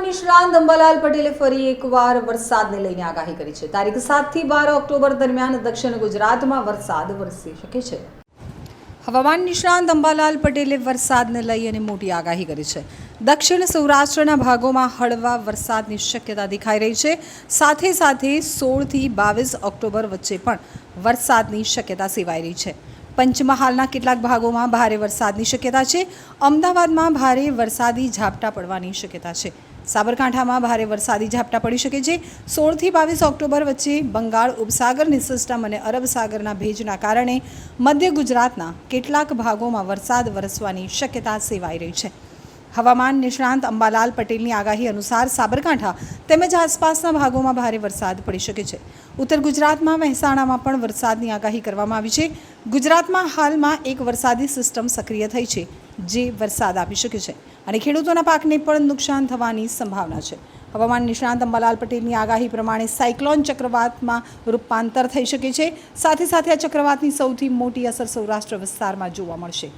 હવામાન નિષ્ણાંત અંબાલાલ પટેલે ફરી એકવાર વરસાદને લઈને આગાહી કરી છે. તારીખ સાતથી બાર ઓક્ટોબર દરમિયાન દક્ષિણ ગુજરાતમાં વરસાદ વરસી શકે છે. હવામાન નિષ્ણાંત અંબાલાલ પટેલે વરસાદને લઈ અને મોટી આગાહી કરી છે. દક્ષિણ સૌરાષ્ટ્રના ભાગોમાં હળવા વરસાદની શક્યતા દેખાઈ રહી છે. સાથે સાથે સોળથી બાવીસ ઓક્ટોબર વચ્ચે પણ વરસાદની શક્યતા સેવાઈ રહી છે. પંચમહાલના કેટલાક ભાગોમાં ભારે વરસાદની શક્યતા છે. અમદાવાદમાં ભારે વરસાદી ઝાપટા પડવાની શક્યતા છે. સાબરકાંઠામાં ભારે વરસાદી ઝાપટા પડી શકે છે. સોળથી બાવીસ ઓક્ટોબર વચ્ચે બંગાળ ઉપસાગરની સિસ્ટમ અને અરબ સાગરના ભેજના કારણે મધ્ય ગુજરાતના કેટલાક ભાગોમાં વરસાદ વરસવાની શક્યતા સેવાઈ રહી છે. હવામાન નિષ્ણાંત અંબાલાલ પટેલની આગાહી અનુસાર સાબરકાંઠા તેમજ આસપાસના ભાગોમાં ભારે વરસાદ પડી શકે છે. ઉત્તર ગુજરાતમાં મહેસાણામાં પણ વરસાદની આગાહી કરવામાં આવી છે. ગુજરાતમાં હાલમાં એક વરસાદી સિસ્ટમ સક્રિય થઈ છે, જે વરસાદ આપી શકે છે અને ખેડૂતોના પાકને પણ નુકસાન થવાની સંભાવના છે. હવામાન નિષ્ણાંત અંબાલાલ પટેલની આગાહી પ્રમાણે સાયક્લોન ચક્રવાતમાં રૂપાંતર થઈ શકે છે. સાથે સાથે આ ચક્રવાતની સૌથી મોટી અસર સૌરાષ્ટ્ર વિસ્તારમાં જોવા મળશે.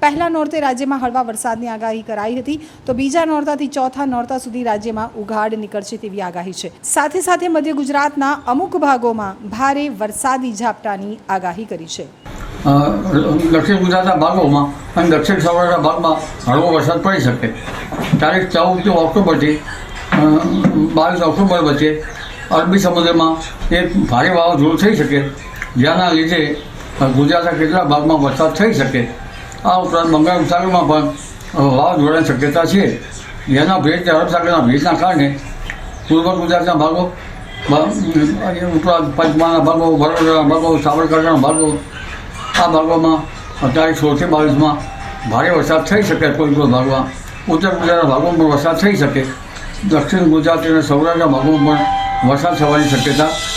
પહેલા નોરતે રાજ્યમાં હળવા વરસાદની આગાહી કરાઈ હતી, તો બીજા નોરતાથી ચોથા નોરતા સુધી રાજ્યમાં ઉઘાડ નીકળશે તેવી આગાહી છે. સાથે સાથે મધ્ય ગુજરાતના અમુક ભાગોમાં ભારે વરસાદી ઝાપટાની આગાહી કરી છે. દક્ષિણ ગુજરાતના ભાગોમાં અને દક્ષિણ સૌરાષ્ટ્રના ભાગમાં હળવો વરસાદ પડી શકે. તારીખ ચૌદથી ઓક્ટોબરથી બાવીસ ઓક્ટોબર વચ્ચે અરબી સમુદ્રમાં એક ભારે વાવાઝોડું થઈ શકે, જેના લીધે ગુજરાતના કેટલાક ભાગમાં વરસાદ થઈ શકે. આ ઉપરાંત બંગાળ ઉપસાગરમાં પણ વાવાઝોડાની શક્યતા છે. જેના ભેજ અરબ ભેજના કારણે પૂર્વ ગુજરાતના ભાગો ઉપરાંત પંચમહાલના ભાગો, વડોદરાના ભાગો, સાબરકાંઠાના ભાગો આ ભાગોમાં અત્યારે સોળથી બાવીસમાં ભારે વરસાદ થઈ શકે કોઈ કોઈ ભાગમાં. ઉત્તર ગુજરાતના ભાગોમાં પણ વરસાદ થઈ શકે. દક્ષિણ ગુજરાત અને સૌરાષ્ટ્રના ભાગોમાં પણ વરસાદ થવાની શક્યતા